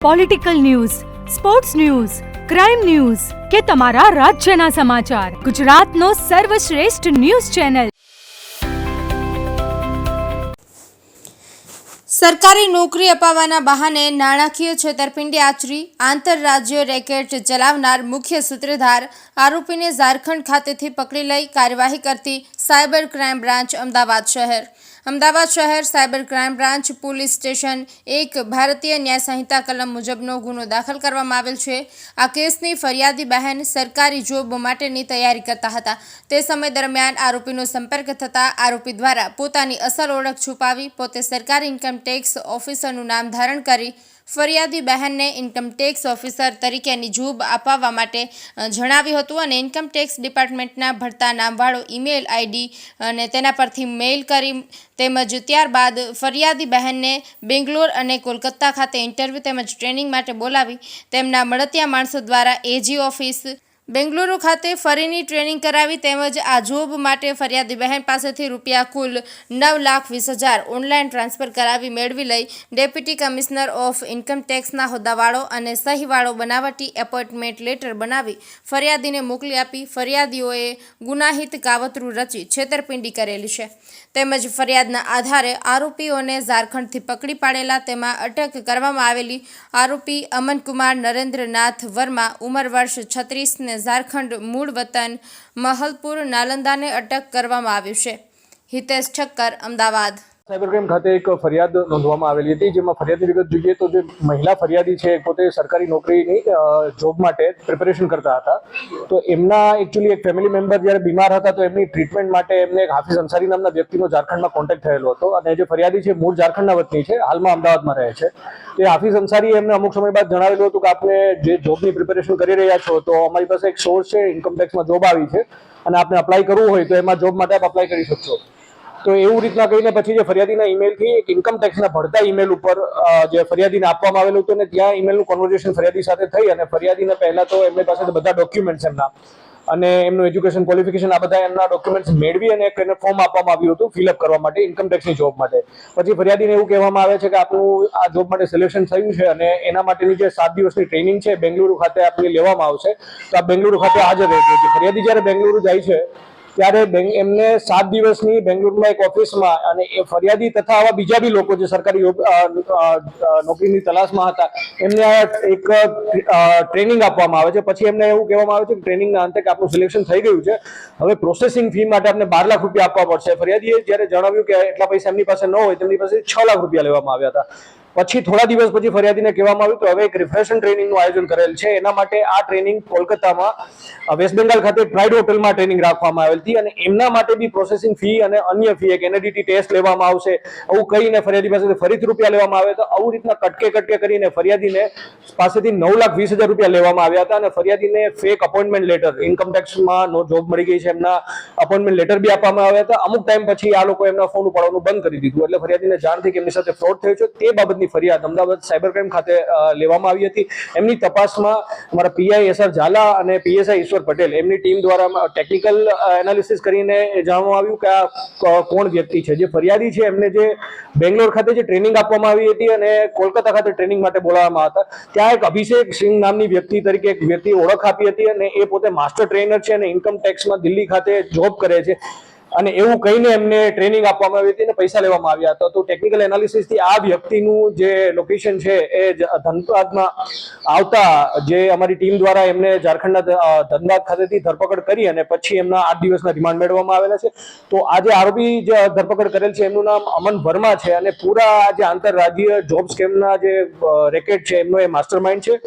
Political news sports news crime news કે તમારા રાજ્યના સમાચાર ગુજરાતનો સર્વશ્રેષ્ઠ ન્યૂઝ ચેનલ સરકારી નોકરી અપાવવાના બહાને નાણાકીય છેતરપિંડી આચરી, આંતરરાજ્ય રેકેટ ચલાવનાર મુખ્ય સૂત્રધાર આરોપીને ઝારખંડ ખાતેથી પકડી લઈ કાર્યવાહી કરતી સાયબર ક્રાઇમ બ્રાન્ચ અમદાવાદ શહેર. અમદાવાદ શહેર cyber crime branch police station એક ભારતીય ન્યાય સંહિતા કલમ મુજબનો ગુનો દાખલ કરવામાં આવેલ છે. આ કેસની ફરિયાદી બહેન સરકારી જોબ માટેની તૈયારી કરતા હતા. તે સમય દરમિયાન આરોપીનો સંપર્ક થતાં આરોપી દ્વારા પોતાની અસલ ઓળખ છુપાવી, પોતે સરકારી ઇન્કમ ટેક્સ ઓફિસરનું નામ ધારણ કરી ફરિયાદી બહેનને ઇન્કમ ટેક્સ ઓફિસર તરીકેની જોબ અપાવવા માટે જણાવ્યું હતું અને ઇન્કમ ટેક્સ ડિપાર્ટમેન્ટના ભરતા નામવાળો ઈમેલ આઈડી અને તેના પરથી મેઇલ કરી તેમજ ત્યારબાદ ફરિયાદી બહેનને બેંગ્લોર અને કોલકાતા ખાતે ઇન્ટરવ્યૂ તેમજ ટ્રેનિંગ માટે બોલાવી તેમના મળતિયા માણસો દ્વારા એજી ઓફિસ બેંગલુરુ ખાતે ફરીની ટ્રેનિંગ કરાવી તેમજ આ જોબ માટે ફરિયાદી બહેન પાસેથી રૂપિયા કુલ નવ લાખ વીસ હજાર ઓનલાઈન ટ્રાન્સફર કરાવી મેળવી લઈ ડેપ્યુટી કમિશનર ઓફ ઇન્કમ ટેક્સના હોદ્દાવાળો અને સહીવાળો બનાવટી એપોઇન્ટમેન્ટ લેટર બનાવી ફરિયાદીને મોકલી આપી. ફરિયાદીઓએ ગુનાહિત કાવતરું રચી છેતરપિંડી કરેલી છે. તેમજ ફરિયાદના આધારે આરોપીઓને ઝારખંડથી પકડી પાડેલા તેમાં અટક કરવામાં આવેલી આરોપી અમનકુમાર નરેન્દ્રનાથ વર્મા ઉંમર વર્ષ છત્રીસને ઝારખંડ મૂળ વતન મહલપુર નાલંદાને અટક કરવામાં આવ્યું છે. હિતેશ ઠક્કર અમદાવાદ. સાયબર ક્રાઇમ ખાતે એક ફરિયાદ નોંધવામાં આવેલી હતી, જેમાં ફરિયાદની વિગત જોઈએ તો જે મહિલા ફરિયાદી છે પોતે સરકારી નોકરીની જોબ માટે પ્રિપેરેશન કરતા હતા. તો એમના એકચ્યુઅલી એક ફેમિલી મેમ્બર જ્યારે બીમાર હતા તો એમની ટ્રીટમેન્ટ માટે એમને એક હાફિઝ અંસારી નામના વ્યક્તિનો ઝારખંડમાં કોન્ટેક્ટ થયેલો હતો. અને જે ફરિયાદી છે મૂળ ઝારખંડના વતની છે, હાલમાં અમદાવાદમાં રહે છે. તે હાફિઝ અંસારી એમને અમુક સમય બાદ જણાવેલું હતું કે આપણે જે જોબની પ્રિપેરેશન કરી રહ્યા છો તો અમારી પાસે એક સોર્સ છે ઇન્કમ ટેક્સમાં જોબ આવી છે અને આપણે અપ્લાય કરવું હોય તો એમાં જોબ માટે આપ અપ્લાય કરી શકશો. તો એવું રીતના કહીને પછી જે ફરિયાદીના ઈમેલથી એક ઇન્કમ ટેક્સના ભરતા ઈમેલ ઉપર જે ફરિયાદીને આપવામાં આવેલું હતું ને ત્યાં ઈમેલનું કોન્વર્ઝેશન ફરિયાદી સાથે થઈ અને ફરિયાદીને પહેલા તો એમની પાસે બધા ડોક્યુમેન્ટ્સ એમના. અને એમનું એજ્યુકેશન ક્વોલિફિકેશન આ બધા એમના ડોક્યુમેન્ટ્સ મેળવી અને એને ફોર્મ આપવામાં આવ્યું હતું ફિલઅપ કરવા માટે ઇન્કમ ટેક્સની જોબ માટે. પછી ફરિયાદીને એવું કહેવામાં આવે છે કે આપણું આ જોબ માટે સિલેક્શન થયું છે અને એના માટેની જે સાત દિવસની ટ્રેનિંગ છે બેંગલુરુ ખાતે આપણે લેવામાં આવશે. તો આ બેંગલુરુ ખાતે હાજર રહેજો. ફરિયાદી જ્યારે બેંગલુરુ જાય છે ત્યારે એમને સાત દિવસની બેંગ્લોરમાં એક ઓફિસમાં અને એ ફરિયાદી તથા આવા બીજા બી લોકો જે સરકારી નોકરીની તલાશમાં હતા, એમને એક ટ્રેનિંગ આપવામાં આવે છે. પછી એમને એવું કહેવામાં આવે છે કે ટ્રેનિંગના અંતે આપણું સિલેક્શન થઈ ગયું છે. હવે પ્રોસેસિંગ ફી માટે આપણે બાર લાખ રૂપિયા આપવા પડશે. ફરિયાદીએ જ્યારે જણાવ્યું કે એટલા પૈસા એમની પાસે ન હોય, તેમની પાસે છ લાખ રૂપિયા લેવામાં આવ્યા હતા. પછી થોડા દિવસ પછી ફરિયાદીને કહેવામાં આવ્યું કે હવે એક રિફ્રેશન ટ્રેનિંગનું આયોજન કરેલ છે. એના માટે આ ટ્રેનિંગ કોલકાતામાં વેસ્ટ બેંગાલ ખાતે પ્રાઇડ હોટલમાં ટ્રેનિંગ રાખવામાં આવેલ હતી અને એમના માટે બી પ્રોસેસિંગ ફી અને અન્ય ફી એક એનડીટી ટેસ્ટ લેવામાં આવશે, આવું કહીને ફરિયાદી પાસેથી ફરીથી રૂપિયા લેવામાં આવે તો આવું રીતના કટકે કટકે કરીને ફરિયાદીને પાસેથી નવ લાખ વીસ હજાર રૂપિયા લેવામાં આવ્યા હતા અને ફરિયાદીને ફેક અપોઇન્ટમેન્ટ લેટર ઇન્કમટેક્સમાં નો જોબ મળી ગઈ છે, એમના અપોઇન્ટમેન્ટ લેટર બી આપવામાં આવ્યા હતા. અમુક ટાઈમ પછી આ લોકો એમના ફોન ઉપાડવાનું બંધ કરી દીધું. એટલે ફરિયાદીને જાણ થઈ કે એમની સાથે ફ્રોડ થયો છે. તે બાબતની ફરિયાદ અમદાવાદ સાયબર ક્રાઇમ ખાતે લેવામાં આવી હતી. એમની તપાસમાં અમારા પીઆઈ એસ આર ઝાલા અને પીએસઆઈ ઈશ્વર પટેલ એમની ટીમ દ્વારા ટેકનિકલ એનાલિસિસ કરીને એ જાણવા આવ્યું કે આ કોણ વ્યક્તિ છે. જે ફરિયાદી છે, એમને જે બેંગ્લોર ખાતે જે ટ્રેનિંગ આપવામાં આવી હતી અને કોલકાતા ખાતે ટ્રેનિંગ માટે બોલાવવામાં હતા ત્યાં એક અભિષેક સિંહ નામની વ્યક્તિ તરીકે એક વ્યક્તિ ઓળખ આપી હતી અને એ પોતે માસ્ટર ટ્રેનર છે અને ઇન્કમ ટેક્સમાં દિલ્હી ખાતે જોબ કરે છે. અને એવું કહીને એમને ટ્રેનિંગ આપવામાં આવી હતી અને પૈસા લેવામાં આવ્યા. હતા તો ટેકનિકલ એનાલિસિસથી આ વ્યક્તિનું જે લોકેશન છે એ ધનબાદમાં આવતા જે અમારી ટીમ દ્વારા એમને ઝારખંડના ધનબાદ ખાતેથી ધરપકડ કરી અને પછી એમના આઠ દિવસના રિમાન્ડ મેળવવામાં આવેલા છે. તો આ જે આરોપી જે ધરપકડ કરેલ છે એમનું નામ અમન વર્મા છે અને પૂરા જે આંતરરાજ્ય જોબ સ્કેમના જે રેકેટ છે એમનો એ માસ્ટર માઇન્ડ છે.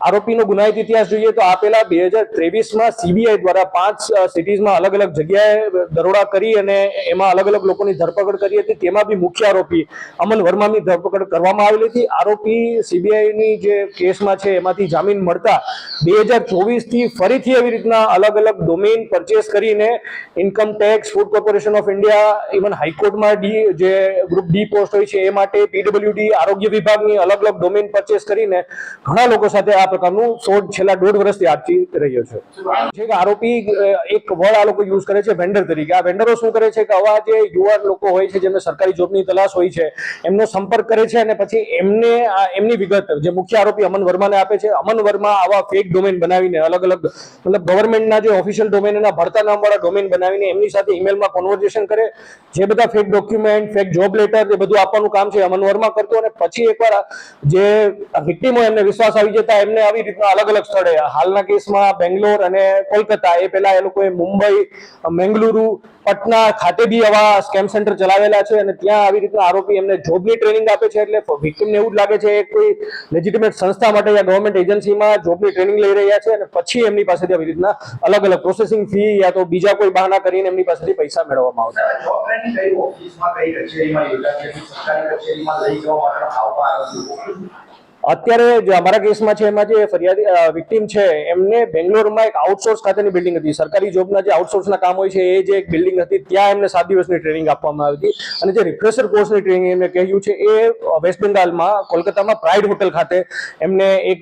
આરોપીનો ગુનાહિત ઇતિહાસ જોઈએ તો આપેલા બે હજાર ત્રેવીસમાં સીબીઆઈ દ્વારા પાંચ સિટીઝમાં અલગ અલગ જગ્યાએ દરોડા કરી અને એમાં અલગ અલગ લોકોની ધરપકડ કરી હતી. તેમાં બી મુખ્ય આરોપી અમન વર્માની ધરપકડ કરવામાં આવેલી હતી. આરોપી સીબીઆઈની જે કેસમાં છે એમાંથી જામીન મળતા બે હજાર ચોવીસથી ફરીથી એવી રીતના અલગ અલગ ડોમેન પરચેસ કરીને income tax food corporation of India even હાઈકોર્ટમાં ડી જે ગ્રુપ ડી પોસ્ટ હોય છે, એ માટે પીડબ્લ્યુડી આરોગ્ય વિભાગની અલગ અલગ ડોમેન પરચેસ કરીને ઘણા લોકો સાથે આ પ્રકારનું ફ્રોડ છેલ્લા દોઢ વર્ષથી આજથી રહ્યો છે. છે આરોપી એક વર્ડ આ લોકો યુઝ કરે છે વેન્ડર તરીકે. આ વેન્ડરો શું કરે છે કે આવા જે યુવાન લોકો હોય છે, જેમને સરકારી જોબની તલાશ હોય છે, એમનો સંપર્ક કરે છે અને પછી એમને એમની વિગત, જે મુખ્ય આરોપી અમન વર્માને આપે છે, અમન વર્મા આવા ફેક ડોમેન બનાવીને, અલગ અલગ, મતલબ ગવર્મેન્ટના જે ઓફિશિયલ ડોમેન એના ભરતા નામવાળા ડોમેન બનાવીને એમની સાથે ઈમેલમાં કોન્વર્ઝેશન કરે. જે બધા fake document fake job letter એ બધું આપવાનું કામ છે અમન વર્મા કરતો અને પછી એકવાર જે વિક્ટીમ એમને વિશ્વાસ આવી જતા, એમને આવી રીતના અલગ અલગ સ્થળે હાલના કેસમાં બેંગ્લોર અને કોલકાતા, એ પહેલા એ લોકોએ મુંબઈ, મેંગલુરુ, પટના ખાતે બી આવા સ્કેમ સેન્ટર ચલાવેલા છે અને ત્યાં આવી રીતના આરોપી એમને જોબની ટ્રેનિંગ આપે છે એટલે વિક્ટીમને એવું જ લાગે છે કોઈ લેજિટિમેટ સંસ્થા માટે યા ગવર્મેન્ટ એજન્સીમાં જોબની ટ્રેનિંગ લઈ રહ્યા છે અને પછી એમની પાસેથી આવી રીતના અલગ અલગ પ્રોસેસિંગ ફી યા તો બીજા કોઈ બહાના કરીને એમની પાસેથી પૈસા મેળવવામાં આવતા અત્યારે જે અમારા કેસમાં છે, એમાં જે ફરિયાદી વિક્ટીમ છે, એમને બેંગ્લોરમાં એક આઉટસોર્સ ખાતેની બિલ્ડિંગ હતી. સરકારી જોબના જે આઉટસોર્સના કામ હોય છે, એ જે એક બિલ્ડિંગ હતી, ત્યાં એમને સાત દિવસની ટ્રેનિંગ આપવામાં આવી હતી. અને જે રિફ્રેશર કોર્સની ટ્રેનિંગ એમને કહ્યું છે, એ વેસ્ટ બેંગાલમાં કોલકાતામાં પ્રાઇડ હોટલ ખાતે એમને એક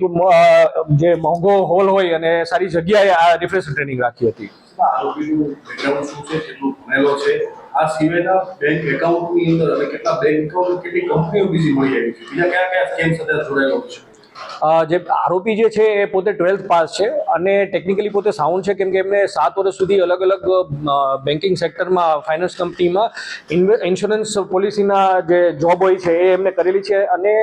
જે મોંઘો હોલ હોય અને સારી જગ્યાએ આ રિફ્રેશર ટ્રેનિંગ રાખી હતી. આ સિવાયના બેંક એકાઉન્ટની અંદર અને કેટલા બેંક એકાઉન્ટ કેટલી કંપનીઓ બીજી મળી આવી છે? બીજા કયા કયા સ્કેમ સાથે જોડાયેલો છે? જે આરોપી જે છે એ પોતે ટ્વેલ્થ પાસ છે અને ટેકનિકલી પોતે સાઉન્ડ છે કેમ કે એમને સાત વર્ષ સુધી અલગ અલગ બેન્કિંગ સેક્ટરમાં ફાઇનાન્સ કંપનીમાં ઇન્સ્યોરન્સ પોલિસીના જે જોબ હોય છે એ એમને કરેલી છે અને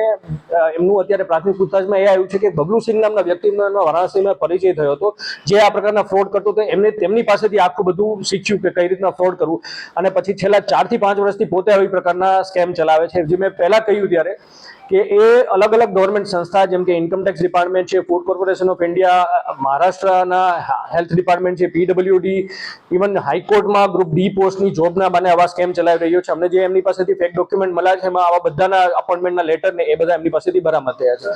એમનું અત્યારે પ્રાથમિક પૂછતાછમાં એ આવ્યું છે કે બબલુ સિંહ નામના વ્યક્તિનો વારાણસીમાં પરિચય થયો હતો, જે આ પ્રકારના ફ્રોડ કરતો હતો, એમને તેમની પાસેથી આખું બધું શીખ્યું કે કઈ રીતના ફ્રોડ કરવું. અને પછી છેલ્લા ચારથી પાંચ વર્ષથી પોતે આવી પ્રકારના સ્કેમ ચલાવે છે, જે મેં પહેલાં કહ્યું ત્યારે. કે એ અલગ અલગ ગવર્મેન્ટ સંસ્થા જેમ કે ઇન્કમટેક્સ ડિપાર્ટમેન્ટ છે ફૂડ કોર્પોરેશન ઓફ ઇન્ડિયા મહારાષ્ટ્રના હેલ્થ ડિપાર્ટમેન્ટ છે પીડબ્લ્યુડી ઇવન હાઈકોર્ટમાં ગ્રુપ ડી પોસ્ટની જોબના બને આવા સ્કેમ ચલાવી રહ્યો છે. અમને જે એમની પાસેથી ફેક ડોક્યુમેન્ટ મળ્યા છે એમાં આવા બધાના અપોઇન્ટમેન્ટના લેટર ને એ બધા એમની પાસેથી બરામદ થયા છે.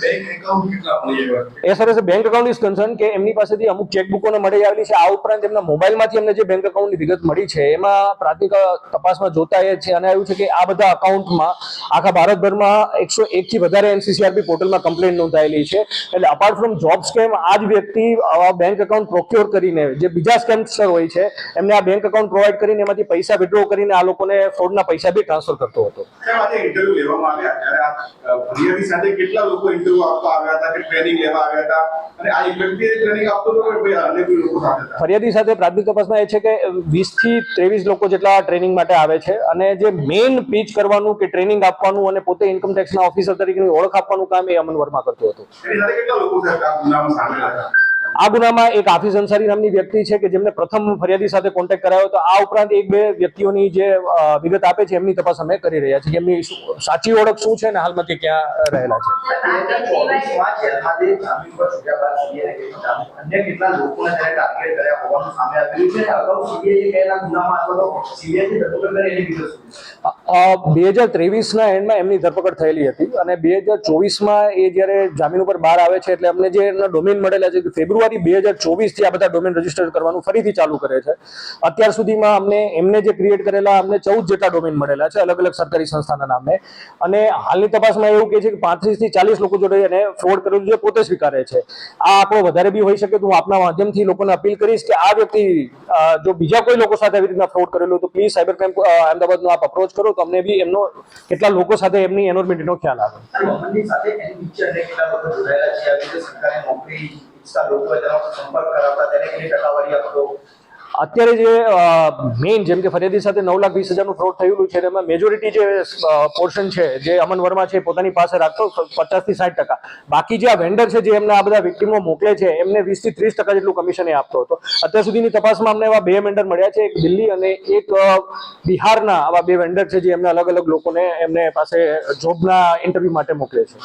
એ સરસ બેંક એકાઉન્ટ ઇઝ કન્સર્ન કે એમની પાસેથી અમુક ચેકબુકોને મળી આવેલી છે. આ ઉપરાંત એમના મોબાઈલમાંથી એમને જે બેંક એકાઉન્ટની વિગત મળી છે એમાં પ્રાથમિક તપાસમાં જોતા એ છે અને આવ્યું છે કે આ બધા અકાઉન્ટમાં આખા ભારતભરમાં એકસો એકથી વધારે એનસીસીઆરબી પોર્ટલમાં કમ્પ્લેન નોંધાયેલી છે. એટલે અપાર્ટ ફ્રોમ જોબ સ્કેમ આ જ વ્યક્તિ બેંક એકાઉન્ટ પ્રોક્યોર કરીને જે બીજા સ્કેમસ્ટર હોય છે એમને આ બેંક એકાઉન્ટ પ્રોવાઈડ કરીને એમાંથી પૈસા વિડ્રો કરીને આ લોકોને ફ્રોડના પૈસા બી ટ્રાન્સફર કરતો હતો. ઇન્ટરવ્યુ લેવામાં આવ્યા ત્યારે ફરિયાદી સાથે કેટલા લોકો ઇન્ટરવ્યુ આપવા આવ્યા હતા કે ટ્રેનિંગ લેવા આવ્યા હતા? અને આ વ્યક્તિ ટ્રેનિંગ આપતો હતો કે ભાઈ અન્ય કોઈ લોકો સાથે ફરિયાદી સાથે પ્રાથમિક તપાસમાં એ છે કે વીસથી ત્રેવીસ લોકો જેટલા ટ્રેનિંગ માટે આવે છે. અને જે મેઇન પીચ કરવાનું કે ટ્રેનિંગ આપવાનું અને પોતે ઇન્કમ ટેક્સના ઓફિસર તરીકેની ઓળખ આપવાનું કામ એ અમન વર્મા કરતો હતો? આ ગુનામાં એક આફિસ અંસારી નામની વ્યક્તિ છે કે જેમને પ્રથમ ફરિયાદી સાથે કોન્ટેક્ટ કરાયો તો આ ઉપરાંત એક બે વ્યક્તિઓની જે વિગત આપે છે એમની તપાસ અમે કરી રહ્યા છીએ કે એમની સાચી ઓળખ શું છે અને હાલમાં તે ક્યાં રહેલા છે. બે હજાર ત્રેવીસના એન્ડમાં એમની ધરપકડ થયેલી હતી અને બે હજાર ચોવીસમાં એ જ્યારે જામીન ઉપર બહાર આવે છે એટલે અમને જે એમના ડોમેન મળેલા છે કે ફેબ્રુઆરી બે હજાર ચોવીસથી આ બધા ડોમેન રજિસ્ટર કરવાનું ફરીથી ચાલુ કરે છે. અત્યાર સુધીમાં અમને, એમને જે ક્રિએટ કરેલા, અમને ચૌદ જેટલા ડોમેન મળેલા છે, અલગ અલગ સરકારી સંસ્થાના નામે અને હાલની તપાસમાં એવું કહે છે કે પાંત્રીસથી ચાલીસ લોકો જોડે એને ફ્રોડ કરેલું છે પોતે સ્વીકારે છે. આ આપણો વધારે બી હોઈ શકે તો હું આપના માધ્યમથી લોકોને અપીલ કરીશ કે આ વ્યક્તિ જો બીજા કોઈ લોકો સાથે આવી રીતના ફ્રોડ કરેલું તો પ્લીઝ સાયબર ક્રાઇમ અમદાવાદનો આપ અપ્રોચ કરો તો અમને બી એમનો, કેટલા લોકો સાથે એમની એનોરમેન્ટનો ખ્યાલ આવે. અને મોહનની સાથે એની નીચે અન્ય કેટલા લોકો જોડાયેલા છે આવી અત્યારે જે મેઇન જેમ કે ફરિયાદી સાથે નવ લાખ વીસ હજારનું ફ્રોડ થયેલું છે, તેમાં મેજોરિટી જે પોર્શન છે, જે અમન વર્મા છે પોતાની પાસે રાખતો પચાસથી સાઠ ટકા. બાકી જે આ વેન્ડર છે જે એમને આ બધા વિક્ટીમો મોકલે છે, એમને વીસથી ત્રીસ ટકા જેટલું કમિશન એ આપતો હતો. અત્યાર સુધીની તપાસમાં અમને એવા બે વેન્ડર મળ્યા છે, એક દિલ્હી અને એક બિહારના આવા બે વેન્ડર છે જે એમને અલગ અલગ લોકોને એમને પાસે જોબના ઇન્ટરવ્યુ માટે મોકલે છે.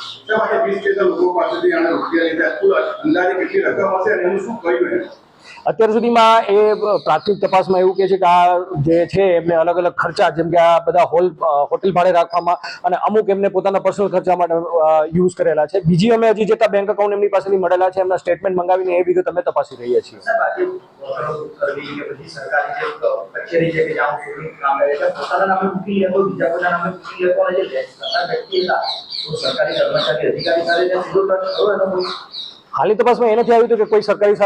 અત્યાર સુધીમાં એ પ્રાથમિક તપાસમાં એવું કહે છે કે આ જે છે, એમને અલગ અલગ ખર્ચા, જેમ કે આ બધા હોલ હોટેલ ભાડે રાખવામાં અને અમુક એમને પોતાના પર્સનલ ખર્ચા માટે યુઝ કરેલા છે. બીજી અમે હજી જેટલા બેંક અકાઉન્ટ એમની પાસેથી મળેલા છે, એમના સ્ટેટમેન્ટ મંગાવીને એ વિગત અમે તપાસી રહીએ છીએ. કે કે સરકારી કર્મચારી, અધિકારી હાલની તપાસમાં એ નથી આવ્યું કે કોઈ સરકારી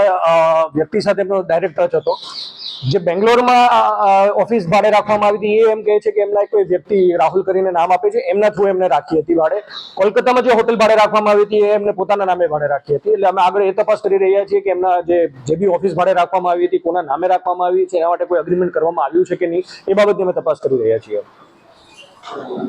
વ્યક્તિ સાથે એમનો ડાયરેક્ટ ટચ હતો. જે બેંગ્લોરમાં ઓફિસ ભાડે રાખવામાં આવી હતી, એ એમ કહે છે કે એમના કોઈ વ્યક્તિ રાહુલ કરીને નામ આપે છે, એમના થ્રુ એમને રાખી હતી ભાડે. કોલકાતામાં જે હોટેલ ભાડે રાખવામાં આવી હતી, એ એમને પોતાના નામે ભાડે રાખી હતી. એટલે અમે આગળ એ તપાસ કરી રહ્યા છીએ કે એમના જે જે બી ઓફિસ ભાડે રાખવામાં આવી હતી, કોના નામે રાખવામાં આવી છે, એના માટે કોઈ અગ્રીમેન્ટ કરવામાં આવ્યું છે કે નહીં, એ બાબતની અમે તપાસ કરી રહ્યા છીએ.